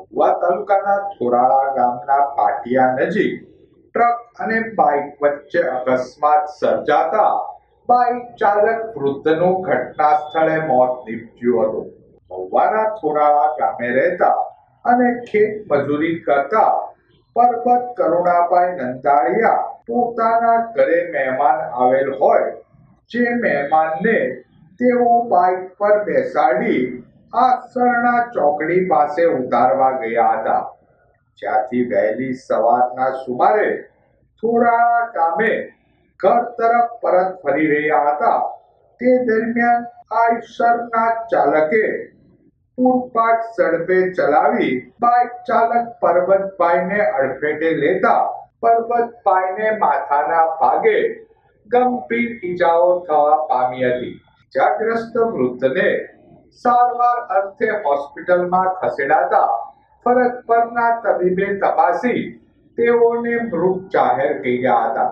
મહુવા તાલુકાના થોરાળા ગામના પાટિયા નજીક ટ્રક અને બાઇક વચ્ચે અકસ્માત સર્જાતા બાઇક ચાલક વૃદ્ધનું ઘટના સ્થળે મોત નીપજ્યું હતું. મહુવાના થોરાળા ગામે રહેતા અને ખેત મજૂરી કરતા પરબત કરુણાભાઈ નંદાળિયા પોતાના ઘરે મહેમાન આવેલ હોય, જે મહેમાનને તેઓ બાઇક પર બેસાડી આસરણા ચોકડી પાસે ઉતારવા ગયા હતા. જ્યાંથી વહેલી સવારના સુમારે થોડા કામે ઘર તરફ પરત ફરી રહ્યા હતા. તે દરમિયાન આઈસરના ચાલકે ફૂટપાથ ઝડપે ચલાવી બાઇક ચાલક પરબતભાઈને અડફેટે લેતા પરબતભાઈને માથાના ભાગે ગંભીર ઈજાઓ થવા પામી હતી. ઇજાગ્રસ્ત વૃદ્ધને સારવાર અર્થે હોસ્પિટલમાં ખસેડાતા ફરજ પરના તબીબે તપાસી તેઓને મૃત જાહેર કર્યા હતા.